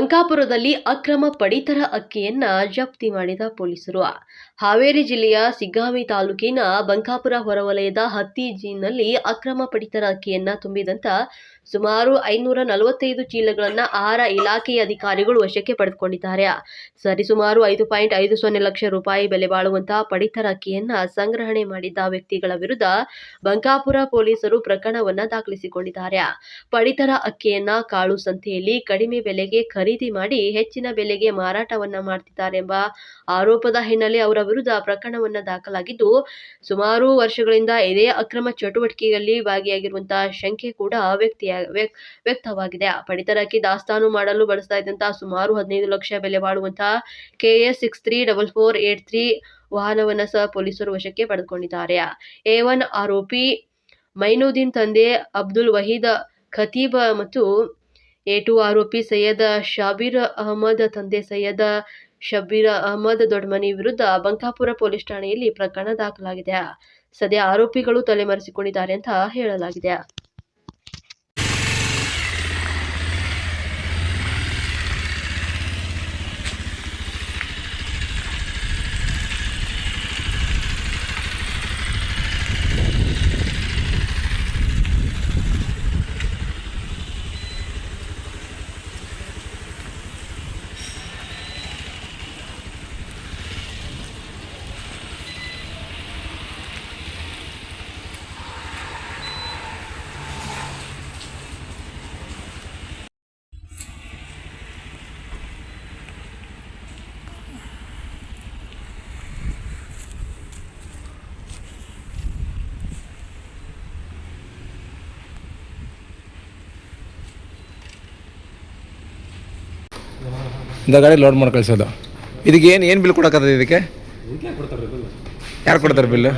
ಬಂಕಾಪುರದಲ್ಲಿ ಅಕ್ರಮ ಪಡಿತರ ಅಕ್ಕಿಯನ್ನ ಜಪ್ತಿ ಮಾಡಿದ ಪೊಲೀಸರು. ಹಾವೇರಿ ಜಿಲ್ಲೆಯ ಸಿಗ್ಗಾವಿ ತಾಲೂಕಿನ ಬಂಕಾಪುರ ಹೊರವಲಯದ ಹತ್ತಿಜಿನಲ್ಲಿ ಅಕ್ರಮ ಪಡಿತರ ಅಕ್ಕಿಯನ್ನ ತುಂಬಿದಂತ ಸುಮಾರು ಐನೂರ ನಲವತ್ತೈದು ಚೀಲಗಳನ್ನ ಆಹಾರ ಇಲಾಖೆಯ ಅಧಿಕಾರಿಗಳು ವಶಕ್ಕೆ ಪಡೆದುಕೊಂಡಿದ್ದಾರೆ. ಸರಿಸುಮಾರು ಐದು ಪಾಯಿಂಟ್ ಐದು ಸೊನ್ನೆ ಲಕ್ಷ ರೂಪಾಯಿ ಬೆಲೆ ಬಾಳುವಂತಹ ಪಡಿತರ ಅಕ್ಕಿಯನ್ನ ಸಂಗ್ರಹಣೆ ಮಾಡಿದ್ದ ವ್ಯಕ್ತಿಗಳ ವಿರುದ್ಧ ಬಂಕಾಪುರ ಪೊಲೀಸರು ಪ್ರಕರಣವನ್ನ ದಾಖಲಿಸಿಕೊಂಡಿದ್ದಾರೆ. ಪಡಿತರ ಅಕ್ಕಿಯನ್ನ ಕಾಳು ಸಂತೆಯಲ್ಲಿ ಕಡಿಮೆ ಬೆಲೆಗೆ ಖರೀದಿ ಮಾಡಿ ಹೆಚ್ಚಿನ ಬೆಲೆಗೆ ಮಾರಾಟವನ್ನ ಮಾಡ್ತಿದ್ದಾರೆಂಬ ಆರೋಪದ ಹಿನ್ನೆಲೆ ಅವರ ವಿರುದ್ಧ ಪ್ರಕರಣವನ್ನ ದಾಖಲಾಗಿದ್ದು, ಸುಮಾರು ವರ್ಷಗಳಿಂದ ಇದೇ ಅಕ್ರಮ ಚಟುವಟಿಕೆಯಲ್ಲಿ ಭಾಗಿಯಾಗಿರುವಂತಹ ಶಂಕೆ ಕೂಡ ವ್ಯಕ್ತಿಯ ವ್ಯಕ್- ವ್ಯಕ್ತವಾಗಿದೆ. ಪಡಿತರಕ್ಕೆ ದಾಸ್ತಾನು ಮಾಡಲು ಬಳಸ್ತಾ ಇದ್ದಂತಹ ಸುಮಾರು ಹದಿನೈದು ಲಕ್ಷ ಬೆಲೆ ಬಾಳುವಂತಹ KS six three double four eight three ವಾಹನವನ್ನ ಸಹ ಪೊಲೀಸರು ವಶಕ್ಕೆ ಪಡೆದುಕೊಂಡಿದ್ದಾರೆ. ಎ ಒನ್ ಆರೋಪಿ ಮೈನುದ್ದೀನ್ ತಂದೆ ಅಬ್ದುಲ್ ವಹೀದ್ ಖತೀಬ್ ಮತ್ತು ಎ ಟು ಆರೋಪಿ ಸೈಯದ್ ಶಾಬೀರ್ ಅಹಮದ್, ತಂದೆ ಸೈಯದ್ ಶಬೀರ್ ಅಹಮದ್ ದೊಡ್ಮನಿ ವಿರುದ್ಧ ಬಂಕಾಪುರ ಪೊಲೀಸ್ ಠಾಣೆಯಲ್ಲಿ ಪ್ರಕರಣ ದಾಖಲಾಗಿದೆ. ಸದ್ಯ ಆರೋಪಿಗಳು ತಲೆಮರೆಸಿಕೊಂಡಿದ್ದಾರೆ ಅಂತ ಹೇಳಲಾಗಿದೆ. ಇಂಥ ಗಾಡಿ ಲೋಡ್ ಮಾಡಿ ಕಳಿಸೋದು. ಇದಕ್ಕೆ ಏನು ಏನು ಬಿಲ್ ಕೊಡೋಕ್ಕದ ಇದಕ್ಕೆ? ಯಾರು ಕೊಡ್ತಾರೆ ಬಿಲ್ಲು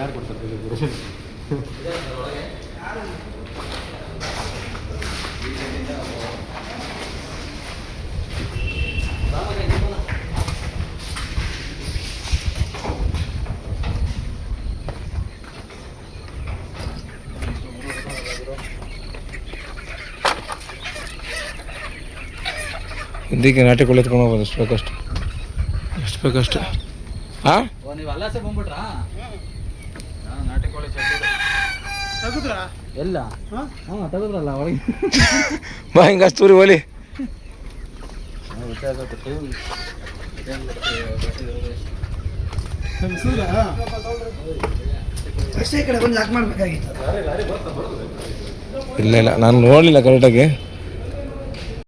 ಇದಕ್ಕೆ ನಾಟಿ ಕೊಳ್ಳಿ ಎತ್ಕೊಂಡು ಹೋಗೋದು ಎಷ್ಟು ಬೇಕಷ್ಟು. ಎಷ್ಟು ಬೇಕಷ್ಟು. ಹಾಂ ಎಲ್ಲ. ಹಾಂ? ತೆಗೆದ್ರಲ್ಲ ಒಳಗೆ. ಬಾ ಹಿಂಗೆ ಇಲ್ಲ ಇಲ್ಲ ನಾನು ನೋಡಲಿಲ್ಲ ಕರೆಕ್ಟಾಗಿ